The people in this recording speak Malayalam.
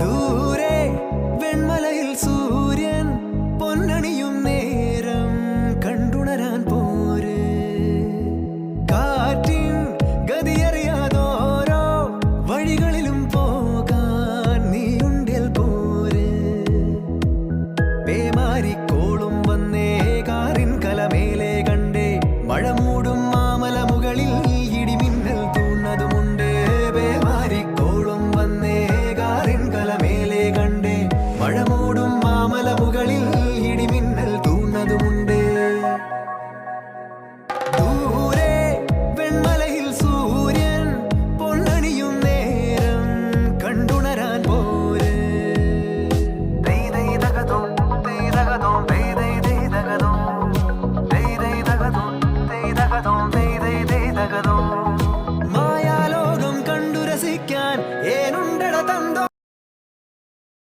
ദൂരെ വെൺമലയിൽ സൂര്യൻ പൊന്നണിയും നേരം കണ്ടുണരാൻ പോര്. കാറ്റിൻ ഗതിയറിയാതോരോ വഴികളിലും പോകാൻ നീയുണ്ടിൽ പോര്. പേമാരിക്കോളും വന്നേ കാറിൻ കലമേലെ കണ്ടേ മഴമൂ തകതോം തകതോ? മായാലോകം കണ്ടു രസിക്കാൻ ഏനുണ്ടട തന്തോ?